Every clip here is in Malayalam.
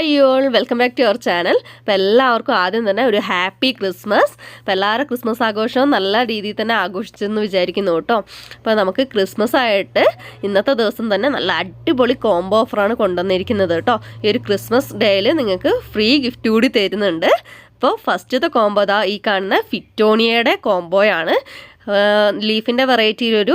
Hi all welcome back to your channel അപ്പോൾ എല്ലാവർക്കും ആദ്യം തന്നെ ഒരു ഹാപ്പി ക്രിസ്മസ്. അപ്പോൾ എല്ലാവരും ക്രിസ്മസ് ആഘോഷവും നല്ല രീതിയിൽ തന്നെ ആഘോഷിച്ചെന്ന് വിചാരിക്കുന്നു കേട്ടോ. അപ്പോൾ നമുക്ക് ക്രിസ്മസ് ആയിട്ട് ഇന്നത്തെ ദിവസം തന്നെ നല്ല അടിപൊളി കോംബോ ഓഫറാണ് കൊണ്ടുവന്നിരിക്കുന്നത് കേട്ടോ. ഈ ഒരു ക്രിസ്മസ് ഡേയിൽ നിങ്ങൾക്ക് ഫ്രീ ഗിഫ്റ്റ് കൂടി തരുന്നുണ്ട്. അപ്പോൾ ഫസ്റ്റത്തെ കോംബോ ദാ ഈ കാണുന്ന ഫിറ്റോണിയയുടെ കോംബോയാണ് ലീഫിന്റെ വെറൈറ്റിയിൽ ഒരു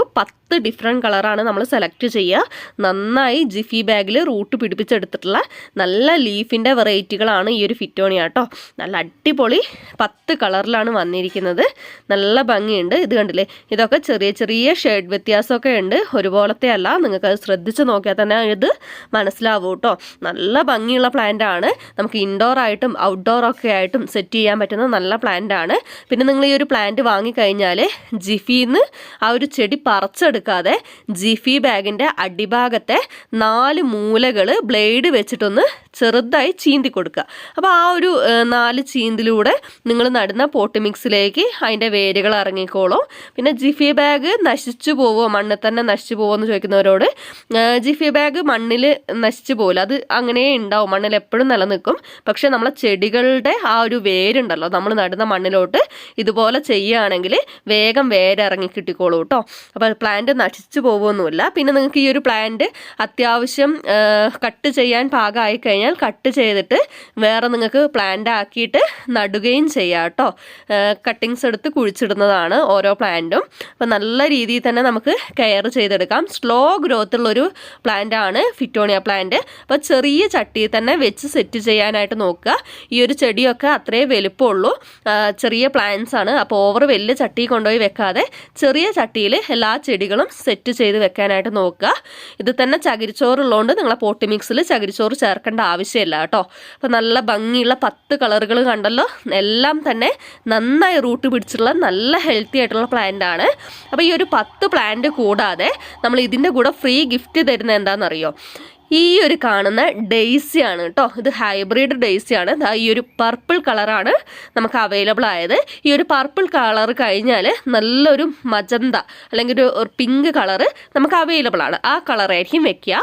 പത്ത് ഡിഫറെന്റ് കളറാണ് നമ്മൾ സെലക്ട് ചെയ്യുക. നന്നായി ജിഫി ബാഗിൽ റൂട്ട് പിടിപ്പിച്ചെടുത്തിട്ടുള്ള നല്ല ലീഫിന്റെ വെറൈറ്റികളാണ് ഈ ഒരു ഫിറ്റോണിയ കേട്ടോ നല്ല അടിപൊളി പത്ത് കളറിലാണ് വന്നിരിക്കുന്നത്. നല്ല ഭംഗിയുണ്ട്. ഇത് കണ്ടില്ലേ? ഇതൊക്കെ ചെറിയ ചെറിയ ഷെയ്ഡ് വ്യത്യാസമൊക്കെ ഉണ്ട്. ഒരുപോലത്തെ അല്ല. നിങ്ങൾക്ക് അത് ശ്രദ്ധിച്ച് നോക്കിയാൽ തന്നെ ഇത് മനസ്സിലാവും കേട്ടോ നല്ല ഭംഗിയുള്ള പ്ലാന്റ് ആണ്. നമുക്ക് ഇൻഡോർ ആയിട്ടും ഔട്ട്ഡോർ ഒക്കെ ആയിട്ടും സെറ്റ് ചെയ്യാൻ പറ്റുന്ന നല്ല പ്ലാന്റ് ആണ്. പിന്നെ നിങ്ങൾ ഈ ഒരു പ്ലാന്റ് വാങ്ങിക്കഴിഞ്ഞാൽ ജിഫിന്ന് ആ ഒരു ചെടി പറിച്ചെടുക്കാതെ ജിഫി ബാഗിന്റെ അടിഭാഗത്തെ നാല് മൂലകൾ ബ്ലേഡ് വെച്ചിട്ടൊന്ന് ചെറുതായി ചീന്തി കൊടുക്കുക. അപ്പോൾ ആ ഒരു നാല് ചീന്തിലൂടെ നിങ്ങൾ നടുന്ന പോട്ട് മിക്സിലേക്ക് അതിന്റെ വേരുകൾ ഇറങ്ങിക്കോളും. പിന്നെ ജിഫി ബാഗ് നശിച്ചു പോവോ? മണ്ണിൽ തന്നെ നശിച്ചു പോവോ എന്ന് ചോദിക്കുന്നവരോട് ജിഫി ബാഗ് മണ്ണിൽ നശിച്ചു പോകില്ല അത് അങ്ങനെ ഉണ്ടാവും. മണ്ണിൽ എപ്പോഴും നിലനിൽക്കും. പക്ഷേ നമ്മളെ ചെടികളുടെ ആ ഒരു വേരുണ്ടല്ലോ നമ്മൾ നടുന്ന മണ്ണിലോട്ട് ഇതുപോലെ ചെയ്യുകയാണെങ്കിൽ വേഗം വേരിറങ്ങി കിട്ടിക്കോളൂ കേട്ടോ. അപ്പോൾ പ്ലാന്റ് നശിച്ചു പോകുമൊന്നുമില്ല പിന്നെ നിങ്ങൾക്ക് ഈ ഒരു പ്ലാന്റ് അത്യാവശ്യം കട്ട് ചെയ്യാൻ പാകമായി കഴിഞ്ഞാൽ കട്ട് ചെയ്തിട്ട് വേറെ നിങ്ങൾക്ക് പ്ലാന്റ് ആക്കിയിട്ട് നടുകയും ചെയ്യാം കേട്ടോ. കട്ടിങ്സ് എടുത്ത് കുഴിച്ചിടുന്നതാണ് ഓരോ പ്ലാന്റും അപ്പം നല്ല രീതിയിൽ തന്നെ നമുക്ക് കെയർ ചെയ്തെടുക്കാം. സ്ലോ ഗ്രോത്ത് ഉള്ളൊരു പ്ലാന്റ് ആണ് ഫിറ്റോണിയ പ്ലാന്റ് അപ്പോൾ ചെറിയ ചട്ടിയിൽ തന്നെ വെച്ച് സെറ്റ് ചെയ്യാനായിട്ട് നോക്കുക. ഈ ഒരു ചെടിയൊക്കെ അത്രേ വലുപ്പമുള്ളൂ. ചെറിയ പ്ലാന്റ്സ് ആണ്. അപ്പോൾ ഓവർ വലിയ ചട്ടി കൊണ്ടുപോയി വെക്കാതെ ചെറിയ ചട്ടിയിൽ എല്ലാ ചെടികളും സെറ്റ് ചെയ്ത് വെക്കാനായിട്ട് നോക്കുക. ഇത് തന്നെ ചകിരിച്ചോറുള്ളതുകൊണ്ട് നിങ്ങളെ പോട്ടി മിക്സിൽ ചകിരിച്ചോറ് ചേർക്കേണ്ട ആവശ്യമില്ല കേട്ടോ. അപ്പോൾ നല്ല ഭംഗിയുള്ള പത്ത് കളറുകൾ കണ്ടല്ലോ. എല്ലാം തന്നെ നന്നായി റൂട്ട് പിടിച്ചിട്ടുള്ള നല്ല ഹെൽത്തി ആയിട്ടുള്ള പ്ലാന്റ് ആണ്. അപ്പോൾ ഈ ഒരു പത്ത് പ്ലാന്റ് കൂടാതെ നമ്മൾ ഇതിന്റെ കൂടെ ഫ്രീ ഗിഫ്റ്റ് തരുന്നത് എന്താണെന്നറിയോ? ഈ ഒരു കാണുന്ന ആണ് കേട്ടോ. ഇത് ഹൈബ്രിഡ് ഡെയ്സി ആണ്. ദാ ഈ ഒരു പർപ്പിൾ കളറാണ് നമുക്ക് അവൈലബിൾ ആയത്. ഈ ഒരു പർപ്പിൾ കളർ കഴിഞ്ഞാൽ നല്ലൊരു മജന്ത അല്ലെങ്കിൽ ഒരു പിങ്ക് കളറ് നമുക്ക് അവൈലബിൾ ആണ്. ആ കളറായിരിക്കും വെക്കുക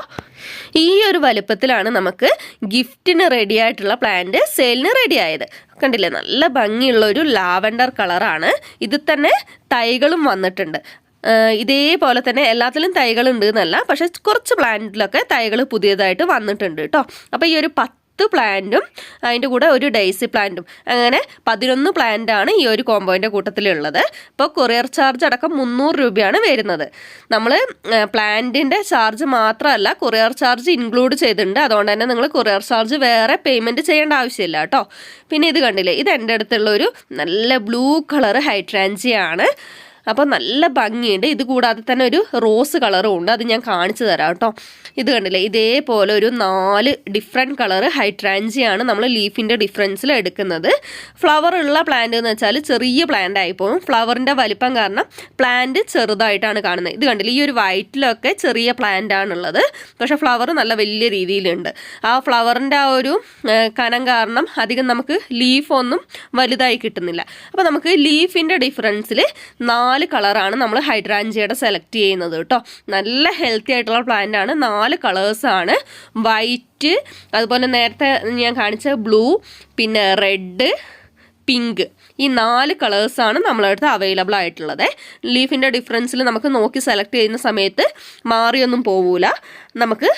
ഈ ഒരു വലുപ്പത്തിലാണ് നമുക്ക് ഗിഫ്റ്റിന് റെഡി ആയിട്ടുള്ള പ്ലാന്റ് സെയിലിന് റെഡി ആയത്. കണ്ടില്ലേ? നല്ല ഭംഗിയുള്ള ഒരു ലാവൻഡർ കളറാണ് ഇത് തന്നെ തൈകളും വന്നിട്ടുണ്ട്. ഇതേപോലെ തന്നെ എല്ലാത്തിലും തൈകൾ ഉണ്ട് എന്നല്ല പക്ഷേ കുറച്ച് പ്ലാന്റിലൊക്കെ തൈകൾ പുതിയതായിട്ട് വന്നിട്ടുണ്ട് കേട്ടോ. അപ്പോൾ ഈ ഒരു പത്ത് പ്ലാന്റും അതിന്റെ കൂടെ ഒരു ഡെയ്സി പ്ലാന്റും അങ്ങനെ പതിനൊന്ന് പ്ലാന്റാണ് ഈ ഒരു കോമ്പോയിന്റെ കൂട്ടത്തിലുള്ളത്. അപ്പോൾ കൊറിയർ ചാർജ് അടക്കം മുന്നൂറ് രൂപയാണ് വരുന്നത്. നമ്മൾ പ്ലാന്റിന്റെ ചാർജ് മാത്രമല്ല കൊറിയർ ചാർജ് ഇൻക്ലൂഡ് ചെയ്തിട്ടുണ്ട്. അതുകൊണ്ട് തന്നെ നിങ്ങൾ കൊറിയർ ചാർജ് വേറെ പേയ്മെന്റ് ചെയ്യേണ്ട ആവശ്യമില്ല കേട്ടോ. പിന്നെ ഇത് കണ്ടില്ലേ ഇത് എന്റെ അടുത്തുള്ള ഒരു നല്ല ബ്ലൂ കളർ ഹൈട്രാൻജിയാണ് അപ്പോൾ നല്ല ഭംഗിയുണ്ട്. ഇത് കൂടാതെ തന്നെ ഒരു റോസ് കളറും ഉണ്ട്. അത് ഞാൻ കാണിച്ചു തരാം കേട്ടോ. ഇത് കണ്ടില്ലേ? ഇതേപോലെ ഒരു നാല് ഡിഫറെന്റ് കളർ ഹൈട്രാൻജിയാണ് നമ്മൾ ലീഫിന്റെ ഡിഫറൻസിൽ എടുക്കുന്നത്. ഫ്ലവർ ഉള്ള പ്ലാന്റ് എന്ന് വെച്ചാൽ ചെറിയ പ്ലാന്റ് ആയിപ്പോവും. ഫ്ലവറിന്റെ വലിപ്പം കാരണം പ്ലാന്റ് ചെറുതായിട്ടാണ് കാണുന്നത്. ഇത് കണ്ടില്ലേ? ഈ ഒരു വൈറ്റിലൊക്കെ ചെറിയ പ്ലാന്റ് ആണുള്ളത്. പക്ഷേ ഫ്ലവർ നല്ല വലിയ രീതിയിലുണ്ട്. ആ ഫ്ലവറിന്റെ ആ ഒരു കനം കാരണം അധികം നമുക്ക് ലീഫൊന്നും വലുതായി കിട്ടുന്നില്ല. അപ്പോൾ നമുക്ക് ലീഫിന്റെ ഡിഫറൻസിൽ നാല് കളറാണ് നമ്മൾ ഹൈഡ്രാഞ്ചിയുടെ സെലക്ട് ചെയ്യുന്നത് കേട്ടോ. നല്ല ഹെൽത്തി ആയിട്ടുള്ള പ്ലാന്റ് ആണ്. നാല് കളേഴ്സാണ് വൈറ്റ് അതുപോലെ നേരത്തെ ഞാൻ കാണിച്ച ബ്ലൂ പിന്നെ റെഡ് പിങ്ക്. ഈ നാല് കളേഴ്സാണ് നമ്മളടുത്ത് അവൈലബിൾ ആയിട്ടുള്ളത്. ലീഫിന്റെ ഡിഫറൻസിൽ നമുക്ക് നോക്കി സെലക്ട് ചെയ്യുന്ന സമയത്ത് മാറിയൊന്നും പോവില്ല നമുക്ക്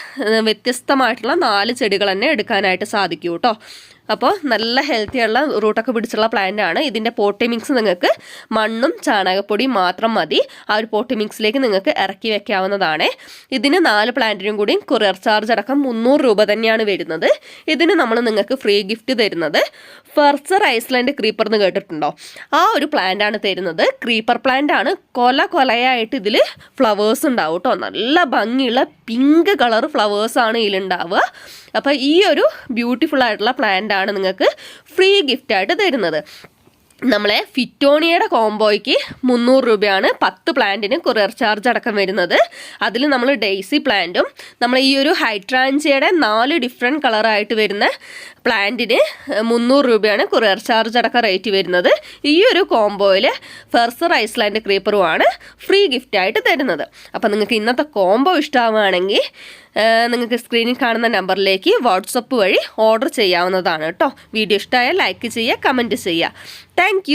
വ്യത്യസ്തമായിട്ടുള്ള നാല് ചെടികൾ തന്നെ എടുക്കാനായിട്ട് സാധിക്കും കേട്ടോ. അപ്പോൾ നല്ല ഹെൽത്തി ഉള്ള റൂട്ടൊക്കെ പിടിച്ചുള്ള പ്ലാന്റ് ആണ്. ഇതിന്റെ പോട്ടി മിക്സ് നിങ്ങൾക്ക് മണ്ണും ചാണകപ്പൊടിയും മാത്രം മതി. ആ ഒരു പോട്ടി മിക്സിലേക്ക് നിങ്ങൾക്ക് ഇറക്കി വെക്കാവുന്നതാണ്. ഇതിന് നാല് പ്ലാന്റിനും കൂടി കൊറിയർ ചാർജ് അടക്കം മുന്നൂറ് രൂപ തന്നെയാണ് വരുന്നത്. ഇതിന് നമ്മൾ നിങ്ങൾക്ക് ഫ്രീ ഗിഫ്റ്റ് തരുന്നത്. ഫെർസർ ഐസ്ലാൻഡ് ക്രീപ്പർ എന്ന് കേട്ടിട്ടുണ്ടോ? ആ ഒരു പ്ലാന്റാണ് തരുന്നത്. ക്രീപ്പർ പ്ലാന്റ് ആണ്. കൊല കൊലയായിട്ട് ഇതിൽ ഫ്ലവേഴ്സ് ഉണ്ടാവും കേട്ടോ നല്ല ഭംഗിയുള്ള പിങ്ക് കളർ ഫ്ലവേഴ്സാണ് ഇതിലുണ്ടാവുക. അപ്പോൾ ഈ ഒരു ബ്യൂട്ടിഫുൾ ആയിട്ടുള്ള പ്ലാന്റ് ആണ് നിങ്ങൾക്ക് ഫ്രീ ഗിഫ്റ്റ് ആയിട്ട് തരുന്നത്. നമ്മളെ ഫിറ്റോണിയയുടെ കോംബോയ്ക്ക് മുന്നൂറ് രൂപയാണ് പത്ത് പ്ലാന്റിന് കൊറിയർ ചാർജ് അടക്കം വരുന്നത്. അതിൽ നമ്മൾ ഡെയ്സി പ്ലാന്റും നമ്മൾ ഈ ഒരു ഹൈട്രാൻജിയുടെ നാല് ഡിഫറെന്റ് കളറായിട്ട് വരുന്ന പ്ലാന്റിന് മുന്നൂറ് രൂപയാണ് കൊറിയർ ചാർജ് അടക്കം റേറ്റ് വരുന്നത്. ഈ ഒരു കോംബോയിൽ ഫെർസർ ഐസ്ലാൻഡ് ക്രീപ്പറുമാണ് ഫ്രീ ഗിഫ്റ്റായിട്ട് തരുന്നത്. അപ്പോൾ നിങ്ങൾക്ക് ഇന്നത്തെ കോംബോ ഇഷ്ടമാവുകയാണെങ്കിൽ നിങ്ങൾക്ക് സ്ക്രീനിൽ കാണുന്ന നമ്പറിലേക്ക് വാട്സപ്പ് വഴി ഓർഡർ ചെയ്യാവുന്നതാണ് കേട്ടോ. വീഡിയോ ഇഷ്ടമായാൽ ലൈക്ക് ചെയ്യുക കമന്റ് ചെയ്യുക. താങ്ക്